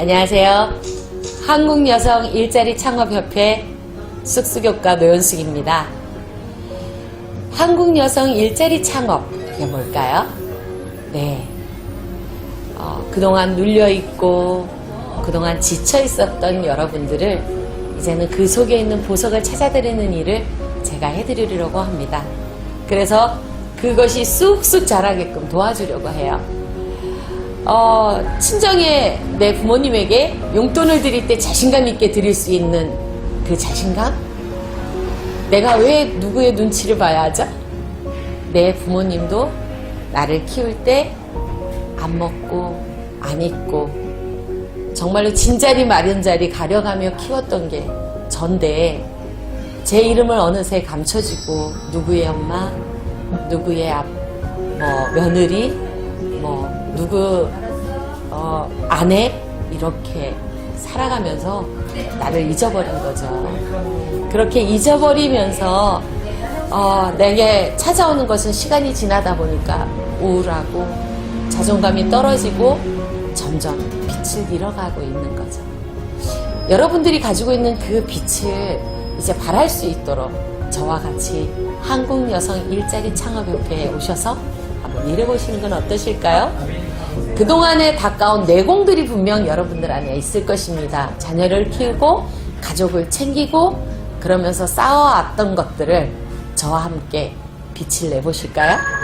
안녕하세요. 한국여성 일자리 창업협회 쑥쑥효과 노현숙입니다. 한국여성 일자리 창업, 그게 뭘까요? 네. 어, 그동안 눌려있고, 그동안 지쳐 있었던 여러분들을 이제는 그 속에 있는 보석을 찾아드리는 일을 제가 해드리려고 합니다. 그래서 그것이 쑥쑥 자라게끔 도와주려고 해요. 어, 친정에 내 부모님에게 용돈을 드릴 때 자신감 있게 드릴 수 있는 그 자신감? 내가 왜 누구의 눈치를 봐야 하죠? 내 부모님도 나를 키울 때 안 먹고 안 입고 정말로 진자리 마련자리 가려가며 키웠던 게 전데 제 이름을 어느새 감춰지고 누구의 엄마, 누구의 앞, 뭐 며느리, 뭐 누구 어, 아내 이렇게 살아가면서 나를 잊어버린 거죠. 그렇게 잊어버리면서 어, 내게 찾아오는 것은 시간이 지나다 보니까 우울하고 자존감이 떨어지고 점점 빛을 잃어가고 있는 거죠. 여러분들이 가지고 있는 그 빛을 이제 발할 수 있도록 저와 같이 한국 여성 일자리 창업협회에 오셔서 한번 일해보시는 건 어떠실까요? 그동안에 닦아온 내공들이 분명 여러분들 안에 있을 것입니다. 자녀를 키우고 가족을 챙기고 그러면서 쌓아왔던 것들을 저와 함께 빛을 내보실까요?